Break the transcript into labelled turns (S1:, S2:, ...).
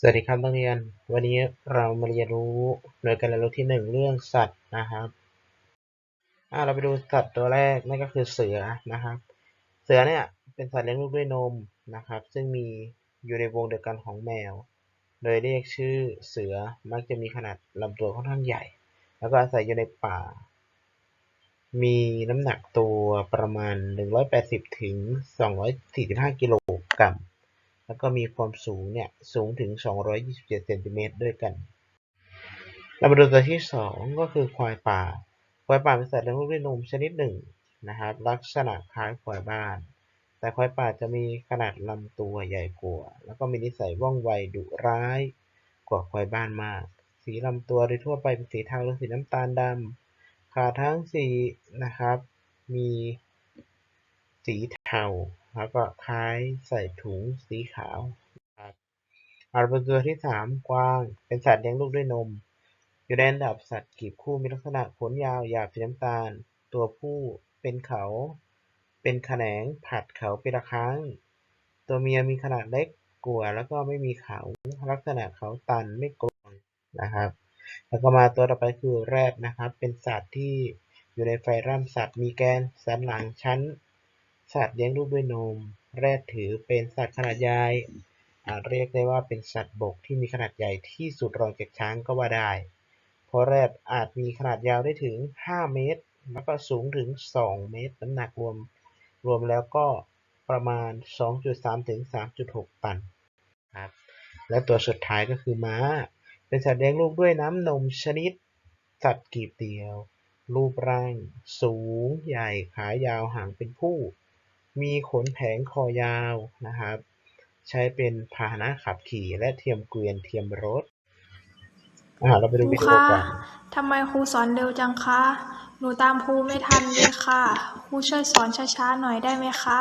S1: สวัสดีครับนักเรียน วันนี้เรามาเรียนรู้หน่วยการเรียนรู้ที่หนึ่งเรื่องสัตว์นะครับอ่าเราไปดูสัตว์ตัวแรกนั่นก็คือเสือนะครับ เสือเนี่ยเป็นสัตว์เลี้ยงลูกด้วยนมนะครับ ซึ่งมีอยู่ในวงเดียวกันของแมว โดยเรียกชื่อเสือมักจะมีขนาดลำตัวค่อนข้างใหญ่ แล้วก็อาศัยอยู่ในป่า มีน้ำหนักตัวประมาณ 180ถึง245กิโลกรัม แล้วก็มีความสูงเนี่ยสูงถึง 227 เซนติเมตรด้วยกัน เรามาดูตัวที่ 2 ก็คือควายป่า ควายป่าเป็นสัตว์เลี้ยงลูกด้วยนมชนิดหนึ่งนะครับ ลักษณะคล้ายควายบ้าน แต่ควายป่าจะมีขนาดลำตัวใหญ่กว่า แล้วก็มีนิสัยว่องไวดุร้ายกว่าควายบ้านมาก สีลำตัวโดยทั่วไปเป็นสีเทาหรือสีน้ำตาลดำขาทั้งสีนะครับ มีสีเทา แล้วก็ท้ายใส่ถุงสีขาวครับเอาเป็นตัวที่สามกวาง เป็นสัตว์เลี้ยงลูกด้วยนม อยู่ในอันดับสัตว์กีบคู่มีลักษณะขนยาวหยาบสีน้ำตาล ตัวผู้เป็นเขา เป็นแขนงผัดเขาเป็นละครั้ง ตัวเมียมีขนาดเล็กกว่าแล้วก็ไม่มีเขาลักษณะเขาตันไม่กลวงนะครับ แล้วก็มาตัวต่อไปคือแรดนะครับ เป็นสัตว์ที่อยู่ในไฟรัมสัตว์มีแกนสันหลังชั้น สัตว์เลี้ยงลูกด้วยนม แรดถือเป็นสัตว์ขนาดใหญ่อาจเรียกได้ว่าเป็นสัตว์บกที่มีขนาดใหญ่ที่สุดรองจากช้างก็ว่าได้ เพราะแรดอาจมีขนาดยาวได้ถึง 5 เมตร แล้วก็สูงถึง 2 เมตร น้ำหนักรวม รวมแล้วก็ประมาณ 2.3 ถึง 3.6 ตันครับ และตัวสุดท้ายก็คือม้า เป็นสัตว์เลี้ยงลูกด้วยน้ำนมชนิด สัตว์กีบเดียว รูปร่าง สูง ใหญ่ ขายาว หางเป็นผู้ มีขนแผงคอยาวนะครับ ใช้เป็นพาหนะขับขี่และเทียมเกวียนเทียมรถอ่าเราไปดูวิดีโอ
S2: คะ
S1: กัน
S2: ทำไมครูสอนเร็วจังคะ หนูตามครูไม่ทันเลยค่ะ ครูช่วยสอนช้าๆหน่อยได้ไหมคะ